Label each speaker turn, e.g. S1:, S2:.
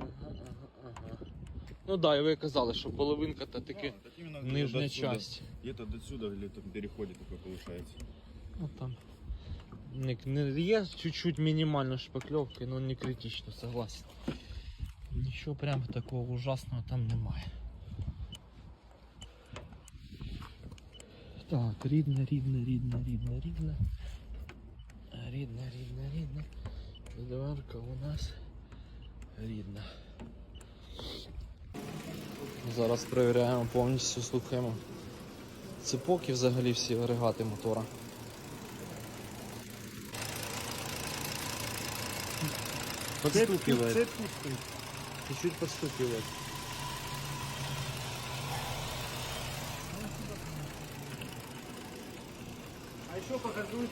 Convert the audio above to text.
S1: Ага, ага, ага. Ну да, і ви казали, що половинка та таки
S2: так
S1: нижня часть.
S2: Где-то до сюда, где-то в переходе такой получается.
S1: Ну там. Не, не, є чуть-чуть мінімально шпакльовки, але не критично, согласен. Нічого прям такого ужасного там немає. Так, рідне, рідне, рідне, рідне, рідне. Рідне, рідне, рідне. І дверка у нас рідна. Зараз перевіряємо повністю, слухаємо цепок і взагалі всі агрегати мотора. Подстукивает. Чуть-чуть подстукивает.
S3: А еще покажу